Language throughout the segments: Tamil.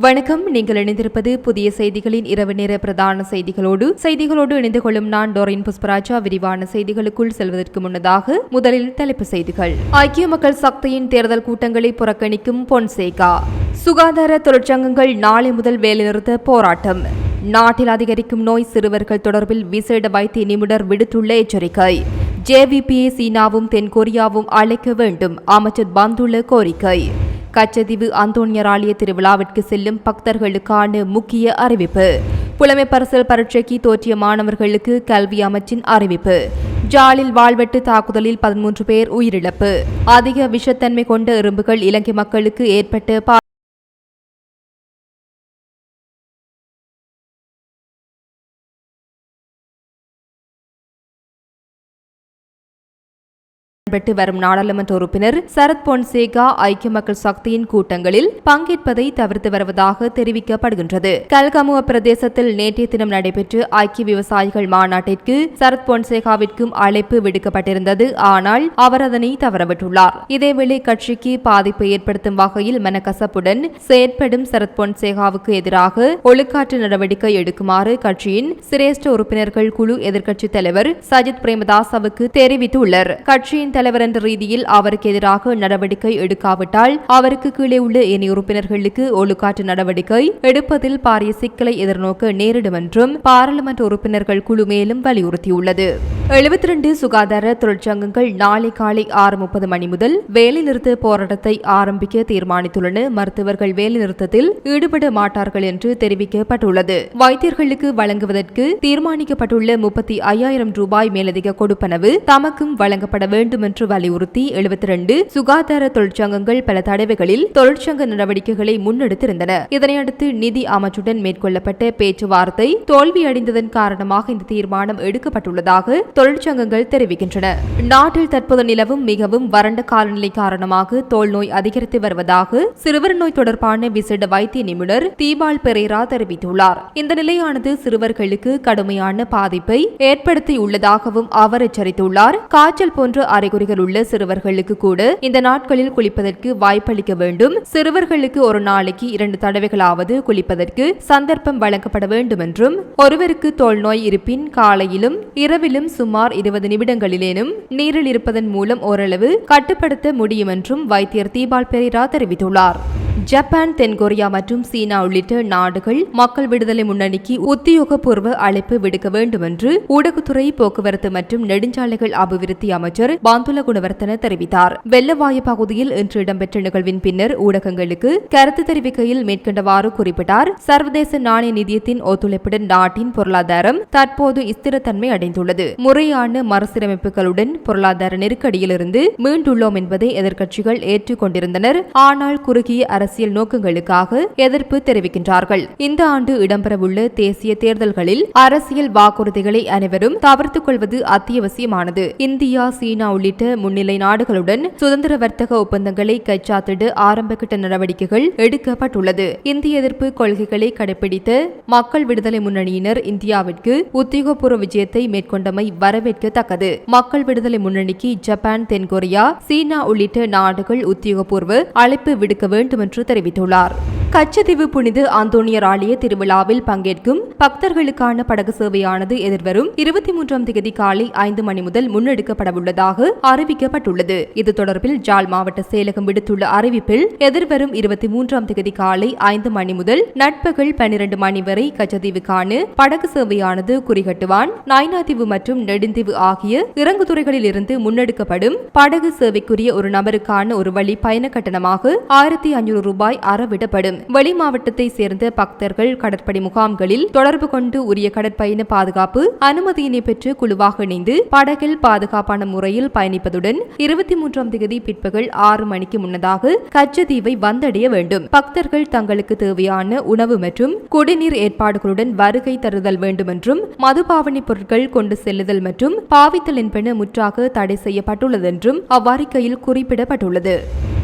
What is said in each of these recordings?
வணக்கம். நீங்கள் இணைந்திருப்பது புதிய செய்திகளின் இரவு நேர பிரதான செய்திகளோடு செய்திகளோடு இணைந்து கொள்ளும் நான் டோரின் புஷ்பராஜா. விரிவான செய்திகளுக்குள் செல்வதற்கு முன்னதாக முதலில் தலைப்பு செய்திகள். ஐக்கிய மக்கள் சக்தியின் தேர்தல் கூட்டங்களை புறக்கணிக்கும் பொன்சேகா. சுகாதார தொழிற்சங்கங்கள் நாளை முதல் வேலைநிறுத்த போராட்டம். நாட்டில் அதிகரிக்கும் நோய் சிறுவர்கள் தொடர்பில் விசேட வைத்திய நிபுணர் விடுத்துள்ள எச்சரிக்கை. ஜேவிபியை சீனாவும் தென்கொரியாவும் அழைக்க வேண்டும். அமைச்சர் பந்துள்ள கோரிக்கை. கச்சதீவு அந்தோனியர் ஆலய திருவிழாவிற்கு செல்லும் பக்தர்களுக்கான முக்கிய அறிவிப்பு. புலமை பரிசல் பரீட்சைக்கு தோற்றிய மாணவர்களுக்கு கல்வி அமைச்சின் அறிவிப்பு. ஜாலில் வாழ்வெட்டு தாக்குதலில் பதிமூன்று பேர் உயிரிழப்பு. அதிக விஷத்தன்மை கொண்ட எறும்புகள் இலங்கை மக்களுக்கு ஏற்பட்ட பெற்று வரும் நாடாளுமன்ற உறுப்பினர் சரத் பொன்சேகா ஐக்கிய மக்கள் சக்தியின் கூட்டங்களில் பங்கேற்பதை தவிர்த்து வருவதாக தெரிவிக்கப்படுகின்றது. கல்கமுவ பிரதேசத்தில் நேற்றைய தினம் நடைபெற்ற ஐக்கிய விவசாயிகள் மாநாட்டிற்கு சரத் பொன்சேகாவிற்கும் அழைப்பு விடுக்கப்பட்டிருந்தது. ஆனால் அவர் அதனை தவறவிட்டுள்ளார். இதேவேளை கட்சிக்கு பாதிப்பை ஏற்படுத்தும் வகையில் மனக்கசப்புடன் செயற்படும் சரத் பொன்சேகாவுக்கு எதிராக ஒழுக்காற்று நடவடிக்கை எடுக்குமாறு கட்சியின் சிரேஷ்ட உறுப்பினர்கள் குழு எதிர்க்கட்சித் தலைவர் சஜித் பிரேமதாசவுக்கு தெரிவித்துள்ளார். கட்சியின் தலைவர் என்ற ரீதியில் அவருக்கு எதிராக நடவடிக்கை எடுக்காவிட்டால் அவருக்கு கீழே உள்ள ஏனைய உறுப்பினர்களுக்கு ஒழுக்காற்று நடவடிக்கை எடுப்பதில் பாரிய சிக்கலை எதிர்நோக்க நேரிடும் என்றும் பாராளுமன்ற உறுப்பினர்கள் குழு மேலும் வலியுறுத்தியுள்ளது. எழுபத்தி ரெண்டு சுகாதார தொழிற்சங்கங்கள் நாளை காலை ஆறு முப்பது மணி முதல் வேலைநிறுத்த போராட்டத்தை ஆரம்பிக்க தீர்மானித்துள்ளன. மருத்துவர்கள் வேலைநிறுத்தத்தில் ஈடுபட மாட்டார்கள் என்று தெரிவிக்கப்பட்டுள்ளது. வைத்தியர்களுக்கு வழங்குவதற்கு தீர்மானிக்கப்பட்டுள்ள முப்பத்தி ஐயாயிரம் ரூபாய் மேலதிக கொடுப்பனவு தமக்கும் வழங்கப்பட வேண்டும் என்று வலியுறுத்தி எழுபத்தி ரெண்டு சுகாதார தொழிற்சங்கங்கள் பல தடவைகளில் தொழிற்சங்க நடவடிக்கைகளை முன்னெடுத்திருந்தன. இதனையடுத்து நிதி அமைச்சுடன் மேற்கொள்ளப்பட்ட பேச்சுவார்த்தை தோல்வியடைந்ததன் காரணமாக இந்த தீர்மானம் எடுக்கப்பட்டுள்ளதாக தொழிற்சங்கங்கள் தெரிவிக்கின்றன. நாட்டில் தற்போது நிலவும் மிகவும் வறண்ட காலநிலை காரணமாக தோல் நோய் அதிகரித்து வருவதாக சிறுவர் நோய் தொடர்பான விசேட வைத்திய நிபுணர் தீபால் பெரேரா தெரிவித்துள்ளார். இந்த நிலையானது சிறுவர்களுக்கு கடுமையான பாதிப்பை ஏற்படுத்தியுள்ளதாகவும் அவர் எச்சரித்துள்ளார். காய்ச்சல் போன்ற அறிகுறிகள் உள்ள சிறுவர்களுக்கு கூட இந்த நாட்களில் குளிப்பதற்கு வாய்ப்பளிக்க வேண்டும். சிறுவர்களுக்கு ஒரு நாளைக்கு இரண்டு தடவைகளாவது குளிப்பதற்கு சந்தர்ப்பம் வழங்கப்பட வேண்டும் என்றும் ஒருவருக்கு தோல் நோய் இருப்பின் காலையிலும் இரவிலும் சுமார் இருபது நிமிடங்களிலேனும் நீரில் இருப்பதன் மூலம் ஓரளவு கட்டுப்படுத்த முடியும் என்றும் வைத்தியர் தீபால் பெரிரா தெரிவித்துள்ளார். ஜப்பான் தென்கொரியா மற்றும் சீனா உள்ளிட்ட நாடுகள் மக்கள் விடுதலை முன்னணிக்கு உத்தியோகபூர்வ அழைப்பு விடுக்க வேண்டும் என்று ஊடகத்துறை போக்குவரத்து மற்றும் நெடுஞ்சாலைகள் அபிவிருத்தி அமைச்சர் பாந்துல குணவர்த்தன தெரிவித்தார். வெள்ளவாயு பகுதியில் இன்று இடம்பெற்ற நிகழ்வின் பின்னர் ஊடகங்களுக்கு கருத்து தெரிவிக்கையில் மேற்கண்டவாறு குறிப்பிட்டார். சர்வதேச நாணய நிதியத்தின் ஒத்துழைப்புடன் நாட்டின் பொருளாதாரம் தற்போது ஸ்திரத்தன்மை அடைந்துள்ளது. முறையான மறுசீரமைப்புகளுடன் பொருளாதார நெருக்கடியிலிருந்து மீண்டுள்ளோம் என்பதை எதிர்க்கட்சிகள் ஏற்றுக்கொண்டிருந்தனர். ஆனால் குறுகிய அரசியல் நோக்கங்களுக்காக எதிர்ப்பு தெரிவிக்கின்றார்கள். இந்த ஆண்டு இடம்பெறவுள்ள தேசிய தேர்தல்களில் அரசியல் வாக்குறுதிகளை அனைவரும் தவிர்த்துக் கொள்வது அத்தியாவசியமானது. இந்தியா சீனா உள்ளிட்ட முன்னிலை நாடுகளுடன் சுதந்திர வர்த்தக ஒப்பந்தங்களை கைச்சாத்திட ஆரம்பகட்ட நடவடிக்கைகள் எடுக்கப்பட்டுள்ளது. இந்திய எதிர்ப்பு கொள்கைகளை கடைபிடித்த மக்கள் விடுதலை முன்னணியினர் இந்தியாவிற்கு உத்தியோகபூர்வ விஜயத்தை மேற்கொண்டமை வரவேற்கத்தக்கது. மக்கள் விடுதலை முன்னணிக்கு ஜப்பான் தென்கொரியா சீனா உள்ளிட்ட நாடுகள் உத்தியோகபூர்வ அழைப்பு விடுக்க வேண்டும் என்று தெரிவித்துள்ளார். கச்சதீவு புனித அந்தோனியர் ஆலய திருவிழாவில் பங்கேற்கும் பக்தர்களுக்கான படகு சேவையானது எதிர்வரும் இருபத்தி மூன்றாம் தேதி காலை ஐந்து மணி முதல் முன்னெடுக்கப்படவுள்ளதாக அறிவிக்கப்பட்டுள்ளது. இது தொடர்பில் ஜாழ் மாவட்ட செயலகம் விடுத்துள்ள அறிவிப்பில் எதிர்வரும் இருபத்தி மூன்றாம் தேதி காலை ஐந்து மணி முதல் நட்பகல் பன்னிரண்டு மணி வரை கச்சதீவுக்கான படகு சேவையானது குறிகட்டுவான் நாய்னாதீவு மற்றும் நெடுந்தீவு ஆகிய இறங்குதுறைகளில் இருந்து முன்னெடுக்கப்படும் படகு சேவைக்குரிய ஒரு நபருக்கான ஒரு வழி பயண கட்டணமாக ஆயிரத்தி ஐநூறு ரூபாய் அறவிடப்படும். வெளி மாவட்டத்தை சேர்ந்த பக்தர்கள் கடற்படை முகாம்களில் தொடர்பு கொண்டு உரிய கடற்பயண பாதுகாப்பு அனுமதியினை பெற்று குழுவாக இணைந்து படகில் பாதுகாப்பான முறையில் பயணிப்பதுடன் இருபத்தி மூன்றாம் தேதி பிற்பகல் ஆறு மணிக்கு முன்னதாக கச்சதீவை வந்தடைய வேண்டும். பக்தர்கள் தங்களுக்கு தேவையான உணவு மற்றும் குடிநீர் ஏற்பாடுகளுடன் வருகை தருதல் வேண்டும் என்றும் மதுபாவனை பொருட்கள் கொண்டு செல்லுதல் மற்றும் பாவித்தலின் பெண முற்றாக தடை செய்யப்பட்டுள்ளது என்றும் அவ்வறிக்கையில் குறிப்பிடப்பட்டுள்ளது.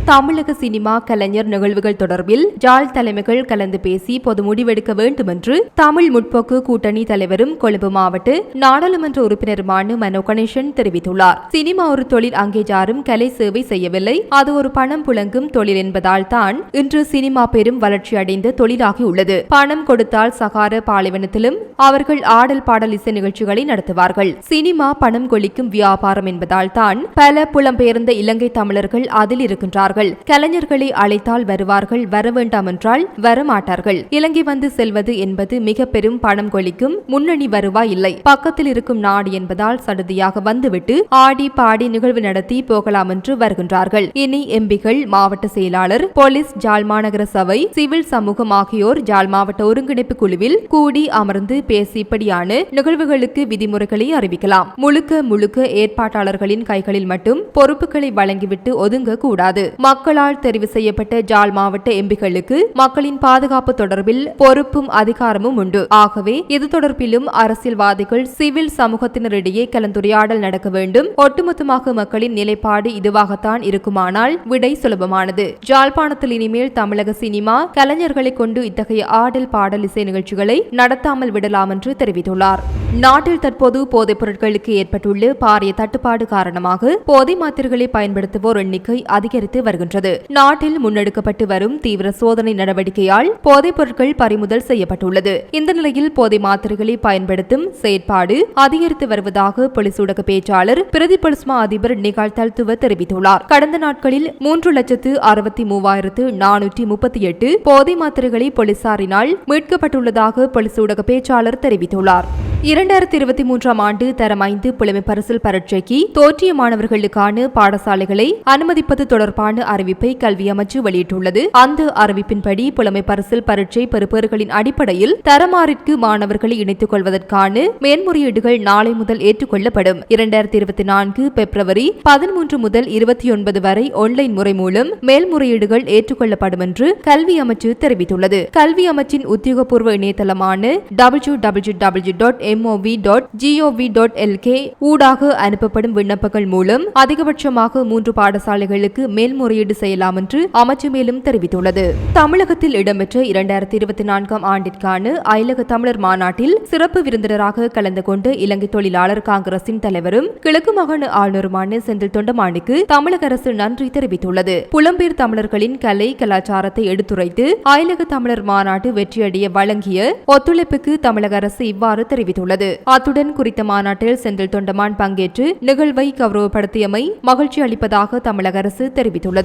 தமிழக சினிமா கலைஞர் நிகழ்வுகள் தொடர்பில் ஜாழ் தலைமைகள் கலந்து பேசி பொது முடிவெடுக்க வேண்டும் என்று தமிழ் முற்போக்கு கூட்டணி தலைவரும் கொழும்பு மாவட்ட நாடாளுமன்ற உறுப்பினருமான மனோ கணேசன் தெரிவித்துள்ளார். சினிமா ஒரு தொழில் அங்கேஜாரும் கலை சேவை செய்யவில்லை. அது ஒரு பணம் புழங்கும் தொழில் என்பதால் தான் இன்று சினிமா பெரும் வளர்ச்சி அடைந்த தொழிலாகியுள்ளது பணம் கொடுத்தால் சகார பாலைவனத்திலும் அவர்கள் ஆடல் பாடல் இசை நிகழ்ச்சிகளை நடத்துவார்கள். சினிமா பணம் கொளிக்கும் வியாபாரம் என்பதால் தான் பல புலம்பெயர்ந்த இலங்கை தமிழர்கள் அதில் இருக்கின்றார்கள். கலைஞர்களை அழைத்தால் வருவார்கள் வர வேண்டாம் என்றால் வரமாட்டார்கள். இலங்கை வந்து செல்வது என்பது மிக பெரும் பணம் கொளிக்கும் முன்னணி வருவாய் இல்லை பக்கத்தில் இருக்கும் நாடு என்பதால் சடுதியாக வந்துவிட்டு ஆடி பாடி நிகழ்வு நடத்தி போகலாம் என்று வருகின்றார்கள். இனி எம்பிகள் மாவட்ட செயலாளர் போலீஸ் ஜாழ் மாநகர சபை சிவில் சமூகம் ஆகியோர் ஜாழ் மாவட்ட ஒருங்கிணைப்பு குழுவில் கூடி அமர்ந்து பேசி இப்படியான நிகழ்வுகளுக்கு விதிமுறைகளை அறிவிக்கலாம். முழுக்க முழுக்க ஏற்பாட்டாளர்களின் கைகளில் மட்டும் பொறுப்புகளை வழங்கிவிட்டு ஒதுங்க கூடாது மக்களால் தெரிவு செய்யப்பட்ட ஜாழ் மாவட்ட எம்பிகளுக்கு மக்களின் பாதுகாப்பு தொடர்பில் பொறுப்பும் அதிகாரமும் உண்டு. ஆகவே இது தொடர்பிலும் அரசியல்வாதிகள் சிவில் சமூகத்தினரிடையே கலந்துரையாடல் நடக்க வேண்டும். ஒட்டுமொத்தமாக மக்களின் நிலைப்பாடு இதுவாகத்தான் இருக்குமானால் விடை சுலபமானது. ஜாழ்ப்பாணத்தில் இனிமேல் தமிழக சினிமா கலைஞர்களை கொண்டு இத்தகைய ஆடல் பாடல் இசை நிகழ்ச்சிகளை நடத்தாமல் விடலாம் என்று தெரிவித்துள்ளார். நாட்டில் தற்போது போதைப் பொருட்களுக்கு ஏற்பட்டுள்ள பாரிய தட்டுப்பாடு காரணமாக போதை மாத்திரைகளை பயன்படுத்துவோர் எண்ணிக்கை அதிகரித்து வருகின்றது. நாட்டில் முன்னெடுக்கப்பட்டு வரும் தீவிர சோதனை நடவடிக்கையால் போதைப் பொருட்கள் பறிமுதல் செய்யப்பட்டுள்ளது. இந்த நிலையில் போதை மாத்திரைகளை பயன்படுத்தும் செயற்பாடு அதிகரித்து வருவதாக போலீஸ் ஊடக பேச்சாளர் பிரதி பொலிஸ்மா அதிபர் நிகால் தல்துவ தெரிவித்துள்ளார். கடந்த நாட்களில் மூன்று லட்சத்து அறுபத்தி மூவாயிரத்து நானூற்றி முப்பத்தி எட்டு போதை மாத்திரைகளை போலீசாரினால் மீட்கப்பட்டுள்ளதாக போலீஸ் ஊடக பேச்சாளர் தெரிவித்துள்ளார். இரண்டாயிரத்தி இருபத்தி மூன்றாம் ஆண்டு தரம் ஐந்து புலமை பரிசில் பரீட்சைக்கு தோற்றிய மாணவர்களுக்கான பாடசாலைகளை அனுமதிப்பது தொடர்பான அறிவிப்பை கல்வி அமைச்சு வெளியிட்டுள்ளது. அந்த அறிவிப்பின்படி புலமை பரிசில் பரீட்சை பெறுபவர்களின் அடிப்படையில் தரமாறிற்கு மாணவர்களை இணைத்துக் கொள்வதற்கான மேன்முறையீடுகள் நாளை முதல் ஏற்றுக்கொள்ளப்படும். இரண்டாயிரத்தி இருபத்தி நான்கு பிப்ரவரி பதிமூன்று முதல் இருபத்தி ஒன்பது வரை ஆன்லைன் முறை மூலம் மேல்முறையீடுகள் ஏற்றுக்கொள்ளப்படும் என்று கல்வி அமைச்சு தெரிவித்துள்ளது. கல்வி அமைச்சின் உத்தியோகபூர்வ இணையதளமான W W W dot MOV dot GOV dot LK ஊடாக அனுப்பப்படும் விண்ணப்பங்கள் மூலம் அதிகபட்சமாக மூன்று பாடசாலைகளுக்கு மேல்முறை முறையீடு செய்யலாம் என்று அமைச்சு மேலும் தெரிவித்துள்ளது. தமிழகத்தில் இடம்பெற்ற இரண்டாயிரத்தி இருபத்தி நான்காம் ஆண்டிற்கான அயலக தமிழர் மாநாட்டில் சிறப்பு விருந்தினராக கலந்து கொண்டு இலங்கை தொழிலாளர் காங்கிரசின் தலைவரும் கிழக்கு மாகாண ஆளுநருமான செந்தில் தொண்டமானுக்கு தமிழக அரசு நன்றி தெரிவித்துள்ளது. புலம்பெயர் தமிழர்களின் கலை கலாச்சாரத்தை எடுத்துரைத்து அயலக தமிழர் மாநாடு வெற்றியடைய வழங்கிய ஒத்துழைப்புக்கு தமிழக அரசு இவ்வாறு தெரிவித்துள்ளது. அத்துடன் குறித்த மாநாட்டில் செந்தில் தொண்டமான் பங்கேற்று நிகழ்வை கௌரவப்படுத்தியமை மகிழ்ச்சி அளிப்பதாக தமிழக அரசு தெரிவித்துள்ளது.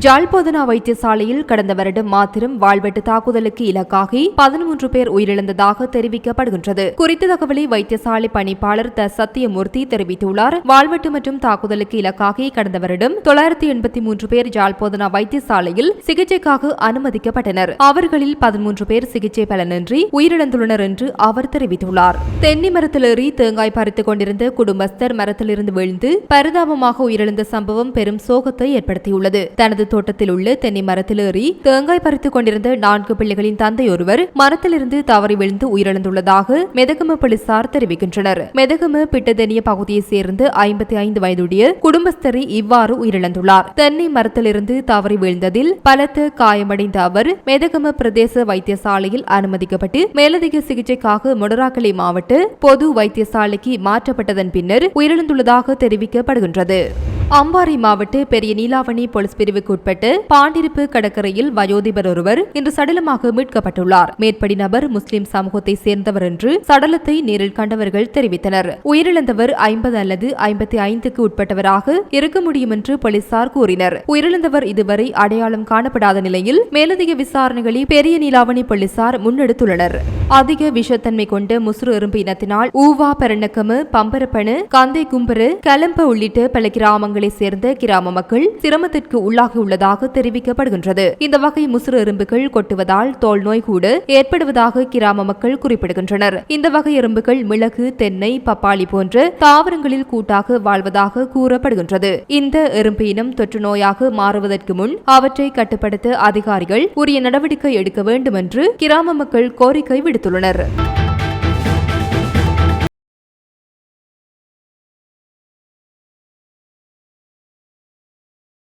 ஜாழ்போதனா வைத்தியசாலையில் கடந்த வருடம் மாத்திரம் வாழ்வெட்டு தாக்குதலுக்கு இலக்காகி பதிமூன்று பேர் உயிரிழந்ததாக தெரிவிக்கப்படுகின்றது. குறித்த தகவலை வைத்தியசாலை பணிப்பாளர் த. சத்தியமூர்த்தி தெரிவித்துள்ளார். வாழ்வெட்டு மற்றும் தாக்குதலுக்கு இலக்காகி கடந்த வருடம் தொள்ளாயிரத்தி எண்பத்தி மூன்று பேர் ஜால்போதனா வைத்தியசாலையில் சிகிச்சைக்காக அனுமதிக்கப்பட்டனர். அவர்களில் பதிமூன்று பேர் சிகிச்சை பலனின்றி உயிரிழந்துள்ளனர் என்று அவர் தெரிவித்துள்ளார். தென்னை மரத்திலேறி தேங்காய் பறித்துக் கொண்டிருந்த குடும்பஸ்தர் மரத்திலிருந்து விழுந்து பரிதாபமாக உயிரிழந்த சம்பவம் பெரும் சோகத்தை ஏற்படுத்தியுள்ளது. தனது தோட்டத்தில் உள்ள தென்னை மரத்தில் ஏறி தேங்காய் பறித்துக் கொண்டிருந்த நான்கு பிள்ளைகளின் தந்தை ஒருவர் மரத்திலிருந்து தவறி விழுந்து உயிரிழந்துள்ளதாக மெதகம போலீசார் தெரிவிக்கின்றனர். மெதகம பிட்டதெனிய பகுதியைச் சேர்ந்து ஐம்பத்தி ஐந்து வயதுடைய குடும்பஸ்தரை இவ்வாறு உயிரிழந்துள்ளார். தென்னை மரத்திலிருந்து தவறி வீழ்ந்ததில் பலத்த காயமடைந்த அவர் மெதகம பிரதேச வைத்தியசாலையில் அனுமதிக்கப்பட்டு மேலதிக சிகிச்சைக்காக மொடராக்கலை மாவட்ட பொது வைத்தியசாலைக்கு மாற்றப்பட்டதன் பின்னர் உயிரிழந்துள்ளதாக தெரிவிக்கப்படுகின்றது. அம்பாறை மாவட்ட பெரிய நீலாவணி போலீஸ் பிரிவுக்கு உட்பட்டு பாண்டிருப்பு கடற்கரையில் வயோதிபர் ஒருவர் இன்று சடலமாக மீட்கப்பட்டுள்ளார். மேற்படி நபர் முஸ்லிம் சமூகத்தை சேர்ந்தவர் என்று சடலத்தை நேரில் கண்டவர்கள் தெரிவித்தனர். உயிரிழந்தவர் ஐம்பது அல்லது ஐம்பத்தி ஐந்துக்கு உட்பட்டவராக இருக்க முடியும் என்று போலீசார் கூறினர். உயிரிழந்தவர் இதுவரை அடையாளம் காணப்படாத நிலையில் மேலதிக விசாரணைகளை பெரிய நீலாவணி போலீசார் முன்னெடுத்துள்ளனர். அதிக விஷத்தன்மை கொண்ட முசுறு எறும்பு இனத்தினால் ஊவா பெரணக்கமு பம்பரப்பணு கந்தை கும்பரு கலம்ப உள்ளிட்ட பல கிராமங்களைச் சேர்ந்த கிராம மக்கள் சிரமத்திற்கு உள்ளாகியுள்ளதாக தெரிவிக்கப்படுகின்றது. இந்த வகை முசுறு எறும்புகள் கொட்டுவதால் தோல் நோய் கூட ஏற்படுவதாக கிராம மக்கள் குறிப்பிடுகின்றனர். இந்த வகை எறும்புகள் மிளகு தென்னை பப்பாளி போன்ற தாவரங்களில் கூட்டாக வாழ்வதாக கூறப்படுகின்றது. இந்த எறும்பு இனம் தொற்று நோயாக மாறுவதற்கு முன் அவற்றை கட்டுப்படுத்த அதிகாரிகள் உரிய நடவடிக்கை எடுக்க வேண்டும் என்று கிராம மக்கள் கோரிக்கை விடுத்துள்ளனர்.